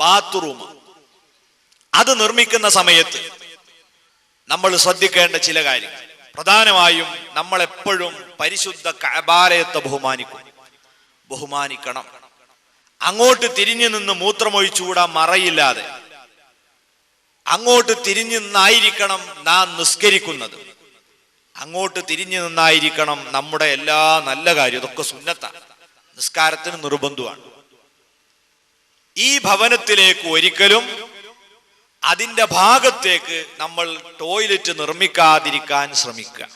Bathroom. അത് നിർമ്മിക്കുന്ന സമയത്ത് നമ്മൾ ശ്രദ്ധിക്കേണ്ട ചില കാര്യങ്ങൾ. പ്രധാനമായും നമ്മൾ എപ്പോഴും പരിശുദ്ധ കബാലയത്തെ ബഹുമാനിക്കും. ബഹുമാനിക്കണം. അങ്ങോട്ട് തിരിഞ്ഞു നിന്ന് മൂത്രമൊഴിച്ചുകൂടാ മറയില്ലാതെ. അങ്ങോട്ട് തിരിഞ്ഞു നിന്നായിരിക്കണം നാം നിസ്കരിക്കുന്നത്. അങ്ങോട്ട് തിരിഞ്ഞു നിന്നായിരിക്കണം നമ്മുടെ എല്ലാ നല്ല കാര്യം ഇതൊക്കെ സുന്നത്താണ്. നിസ്കാരത്തിന് നിർബന്ധമാണ്. ഈ ഭവനത്തിലേക്ക് ഒരിക്കലും അതിന്റെ ഭാഗത്തേക്ക് നമ്മൾ ടോയ്ലറ്റ് നിർമ്മിക്കാതിരിക്കാൻ ശ്രമിക്കുക.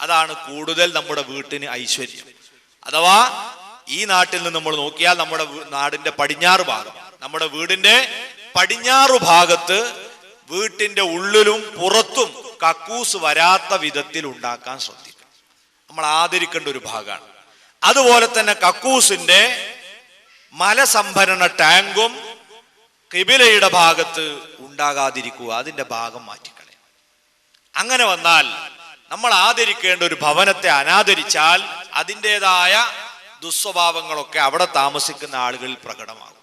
അതാണ് കൂടുതൽ നമ്മുടെ വീട്ടിന് ഐശ്വര്യം. അഥവാ ഈ നാട്ടിൽ നിന്ന് നമ്മൾ നോക്കിയാൽ നമ്മുടെ നാടിന്റെ പടിഞ്ഞാറ് ഭാഗം നമ്മുടെ വീടിന്റെ പടിഞ്ഞാറ് ഭാഗത്ത് വീട്ടിന്റെ ഉള്ളിലും പുറത്തും കക്കൂസ് വരാത്ത വിധത്തിൽ ഉണ്ടാക്കാൻ ശ്രദ്ധിക്കുക നമ്മൾ ആദരിക്കേണ്ട ഒരു ഭാഗമാണ്. അതുപോലെ തന്നെ കക്കൂസിന്റെ മലസംഭരണ ടാങ്കും കിബിലയുടെ ഭാഗത്ത് ഉണ്ടാകാതിരിക്കുക അതിന്റെ ഭാഗം മാറ്റിക്കളയും. അങ്ങനെ വന്നാൽ നമ്മൾ ആദരിക്കേണ്ട ഒരു ഭവനത്തെ അനാദരിച്ചാൽ അതിന്റെതായ ദുസ്വഭാവങ്ങളൊക്കെ അവിടെ താമസിക്കുന്ന ആളുകളിൽ പ്രകടമാകും.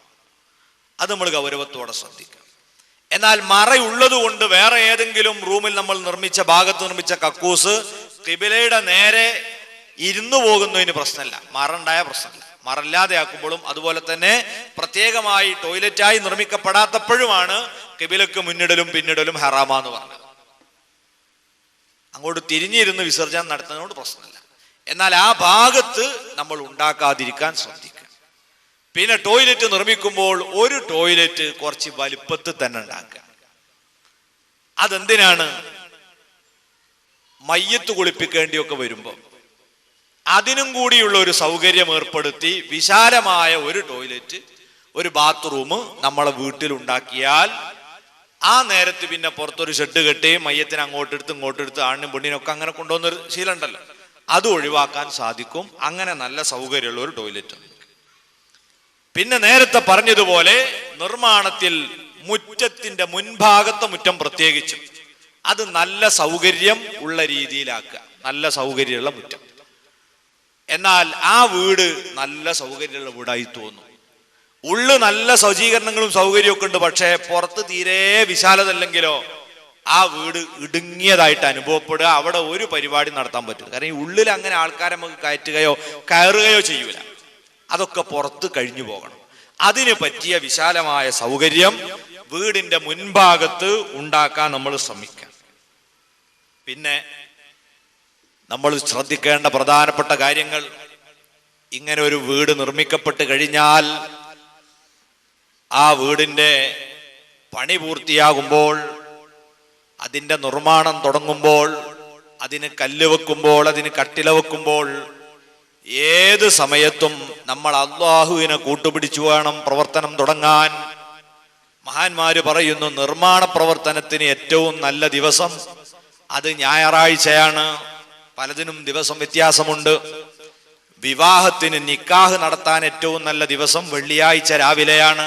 അത് നമ്മൾ ഗൗരവത്തോടെ ശ്രദ്ധിക്കണം. എന്നാൽ മറയുള്ളത് കൊണ്ട് വേറെ ഏതെങ്കിലും റൂമിൽ നമ്മൾ നിർമ്മിച്ച ഭാഗത്ത് നിർമ്മിച്ച കക്കൂസ് കിബിലയുടെ നേരെ ഇരുന്നു പോകുന്നതിന് പ്രശ്നമല്ല. മറ ഉണ്ടായ പ്രശ്നമല്ല. മറല്ലാതെ ആക്കുമ്പോഴും അതുപോലെ തന്നെ പ്രത്യേകമായി ടോയ്ലറ്റായി നിർമ്മിക്കപ്പെടാത്തപ്പോഴുമാണ് കിബിലക്ക് മുന്നിടലും പിന്നിടലും ഹറാമാന്ന് പറഞ്ഞത്. അങ്ങോട്ട് തിരിഞ്ഞിരുന്ന് വിസർജനം നടത്തുന്നതുകൊണ്ട് പ്രശ്നമില്ല. എന്നാൽ ആ ഭാഗത്ത് നമ്മൾ ഉണ്ടാക്കാതിരിക്കാൻ ശ്രദ്ധിക്കുക. പിന്നെ ടോയ്ലറ്റ് നിർമ്മിക്കുമ്പോൾ ഒരു ടോയ്ലറ്റ് കുറച്ച് വലിപ്പത്തിൽ തന്നെ ഉണ്ടാക്കുക. അതെന്തിനാണ്? മയ്യത്ത് കുളിപ്പിക്കേണ്ടിയൊക്കെ വരുമ്പോൾ അതിനും കൂടിയുള്ള ഒരു സൗകര്യം ഏർപ്പെടുത്തി വിശാലമായ ഒരു ടോയ്ലറ്റ് ഒരു ബാത്റൂം നമ്മളെ വീട്ടിൽ ഉണ്ടാക്കിയാൽ ആ നേരത്ത് പിന്നെ പുറത്തൊരു ഷെഡ് കെട്ടി മയ്യത്തിന് അങ്ങോട്ടെടുത്ത് ഇങ്ങോട്ടെടുത്ത് ആണിനും പെണ്ണിനൊക്കെ അങ്ങനെ കൊണ്ടുവന്നൊരു ശീലമുണ്ടല്ലോ. അത് ഒഴിവാക്കാൻ സാധിക്കും. അങ്ങനെ നല്ല സൗകര്യമുള്ള ഒരു ടോയ്ലറ്റ്. പിന്നെ നേരത്തെ പറഞ്ഞതുപോലെ നിർമ്മാണത്തിൽ മുറ്റത്തിന്റെ മുൻഭാഗത്തെ മുറ്റം പ്രത്യേകിച്ചും. അത് നല്ല സൗകര്യം ഉള്ള രീതിയിലാക്കുക. നല്ല സൗകര്യമുള്ള മുറ്റം. എന്നാൽ ആ വീട് നല്ല സൗകര്യമുള്ള വീടായി തോന്നും ഉള്ളു നല്ല സജ്ജീകരണങ്ങളും സൗകര്യമൊക്കെ ഉണ്ട് പക്ഷേ പുറത്ത് തീരെ വിശാലതല്ലെങ്കിലോ ആ വീട് ഇടുങ്ങിയതായിട്ട് അനുഭവപ്പെടുക അവിടെ ഒരു പരിപാടി നടത്താൻ പറ്റില്ല. കാരണം ഈ ഉള്ളിൽ അങ്ങനെ ആൾക്കാരെ നമുക്ക് കയറ്റുകയോ കയറുകയോ ചെയ്യൂല. അതൊക്കെ പുറത്ത് കഴിഞ്ഞു പോകണം. അതിന് പറ്റിയ വിശാലമായ സൗകര്യം വീടിന്റെ മുൻഭാഗത്ത് ഉണ്ടാക്കാൻ നമ്മൾ ശ്രമിക്കാം പിന്നെ നമ്മൾ ശ്രദ്ധിക്കേണ്ട പ്രധാനപ്പെട്ട കാര്യങ്ങൾ. ഇങ്ങനെ ഒരു വീട് നിർമ്മിക്കപ്പെട്ട് കഴിഞ്ഞാൽ ആ വീടിന്റെ പണി പൂർത്തിയാകുമ്പോൾ അതിന്റെ നിർമ്മാണം തുടങ്ങുമ്പോൾ അതിന് കല്ല് വെക്കുമ്പോൾ അതിന് കട്ടില വെക്കുമ്പോൾ ഏത് സമയത്തും നമ്മൾ അള്ളാഹുവിനെ കൂട്ടുപിടിച്ചു വേണം പ്രവർത്തനം തുടങ്ങാൻ. മഹാന്മാര് പറയുന്നു നിർമ്മാണ പ്രവർത്തനത്തിന് ഏറ്റവും നല്ല ദിവസം അത് ഞായറാഴ്ചയാണ്. പലതിനും ദിവസം വ്യത്യാസമുണ്ട്. വിവാഹത്തിന് നിക്കാഹ് നടത്താൻ ഏറ്റവും നല്ല ദിവസം വെള്ളിയാഴ്ച രാവിലെയാണ്.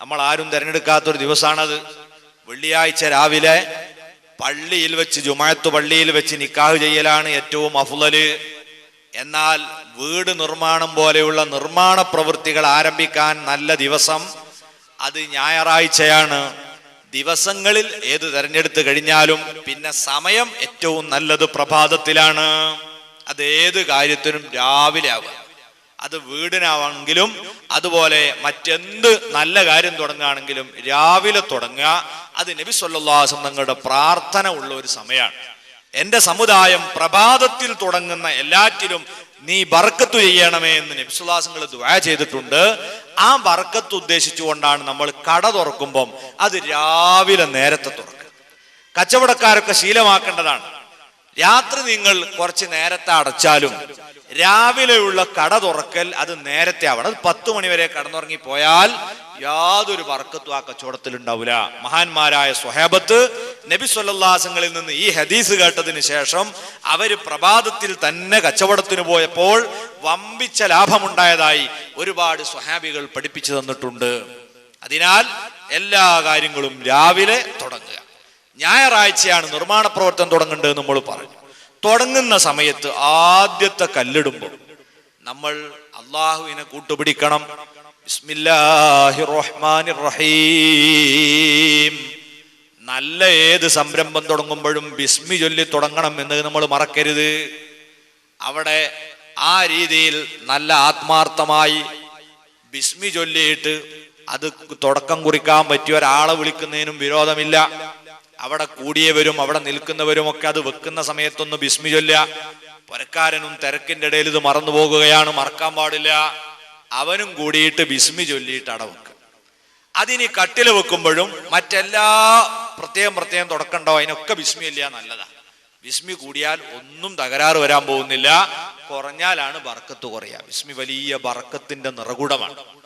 നമ്മൾ ആരും തിരഞ്ഞെടുക്കാത്തൊരു ദിവസമാണത് വെള്ളിയാഴ്ച രാവിലെ പള്ളിയിൽ വെച്ച് ജുമായത്ത് പള്ളിയിൽ വെച്ച് നിക്കാഹ് ചെയ്യലാണ് ഏറ്റവും അഫുലല് എന്നാൽ വീട് നിർമ്മാണം പോലെയുള്ള നിർമ്മാണ പ്രവൃത്തികൾ ആരംഭിക്കാൻ നല്ല ദിവസം അത് ഞായറാഴ്ചയാണ്. ദിവസങ്ങളിൽ ഏത് തെരഞ്ഞെടുത്ത് കഴിഞ്ഞാലും പിന്നെ സമയം ഏറ്റവും നല്ലത് പ്രഭാതത്തിലാണ്. അത് ഏത് കാര്യത്തിനും രാവിലെ ആവുക. അത് വീടിനാണെങ്കിലും അതുപോലെ മറ്റെന്ത് നല്ല കാര്യം തുടങ്ങുകയാണെങ്കിലും രാവിലെ തുടങ്ങുക. അത് നബി സല്ലാസം തങ്ങളുടെ പ്രാർത്ഥന ഉള്ള ഒരു സമയമാണ്. എന്റെ സമുദായം പ്രഭാതത്തിൽ തുടങ്ങുന്ന എല്ലാറ്റിലും നീ ബർക്കത്ത് ചെയ്യണമേ എന്ന് നബിസുല്ലാസങ്ങൾ ദ്വാ ചെയ്തിട്ടുണ്ട്. ആ ബർക്കത്ത് ഉദ്ദേശിച്ചുകൊണ്ടാണ് നമ്മൾ കട തുറക്കുമ്പം അത് രാവിലെ നേരത്തെ തുറക്കുക. കച്ചവടക്കാരൊക്കെ ശീലമാക്കേണ്ടതാണ്. രാത്രി നിങ്ങൾ കുറച്ച് നേരത്തെ അടച്ചാലും രാവിലെയുള്ള കട തുറക്കൽ അത് നേരത്തെ ആവണം. അത് പത്ത് മണിവരെ കടന്നുറങ്ങി പോയാൽ യാതൊരു വർക്കത്തും ആ കച്ചവടത്തിൽ ഉണ്ടാവില്ല. മഹാന്മാരായ സ്വഹേബത്ത് നബി സൊല്ലാസങ്ങളിൽ നിന്ന് ഈ ഹദീസ് കേട്ടതിന് ശേഷം അവർ പ്രഭാതത്തിൽ തന്നെ കച്ചവടത്തിന് പോയപ്പോൾ വമ്പിച്ച ലാഭമുണ്ടായതായി ഒരുപാട് സ്വഹാബികൾ പഠിപ്പിച്ചു തന്നിട്ടുണ്ട്. അതിനാൽ എല്ലാ കാര്യങ്ങളും രാവിലെ തുടങ്ങുക. ഞായറാഴ്ചയാണ് നിർമ്മാണ പ്രവർത്തനം തുടങ്ങേണ്ടത് നമ്മൾ പറഞ്ഞു. തുടങ്ങുന്ന സമയത്ത് ആദ്യത്തെ കല്ലിടുമ്പോൾ നമ്മൾ അള്ളാഹുവിനെ കൂട്ടുപിടിക്കണം. ബിസ്മില്ലാഹിർ റഹ്മാനിർ റഹീം. നല്ല ഏത് സംരംഭം തുടങ്ങുമ്പോഴും ബിസ്മി ചൊല്ലി തുടങ്ങണം എന്ന് നമ്മൾ മറക്കരുത്. അവിടെ ആ രീതിയിൽ നല്ല ആത്മാർത്ഥമായി ബിസ്മി ചൊല്ലിയിട്ട് അത് തുടക്കം കുറിക്കാൻ പറ്റിയ ഒരാളെ വിളിക്കുന്നതിനും വിരോധമില്ല. അവിടെ കൂടിയവരും അവിടെ നിൽക്കുന്നവരും ഒക്കെ അത് വെക്കുന്ന സമയത്തൊന്ന് ബിസ്മി ചൊല്ല പുരക്കാരനും തിരക്കിന്റെ ഇടയിൽ ഇത് മറന്നു പോകുകയാണ് മറക്കാൻ പാടില്ല. അവനും കൂടിയിട്ട് ബിസ്മി ചൊല്ലിയിട്ട് അടവെക്കും അതിനി കട്ടിൽ വെക്കുമ്പോഴും മറ്റെല്ലാ പ്രത്യേകം പ്രത്യേകം തുടക്കണ്ടോ? അതിനൊക്കെ ബിസ്മി ഇല്ല നല്ലതാ. ബിസ്മി കൂടിയാൽ ഒന്നും തകരാറ് വരാൻ പോകുന്നില്ല. കുറഞ്ഞാലാണ് ബർക്കത്ത് കുറയുക. ബിസ്മി വലിയ ബർക്കത്തിന്റെ നിറകുടമാണ്.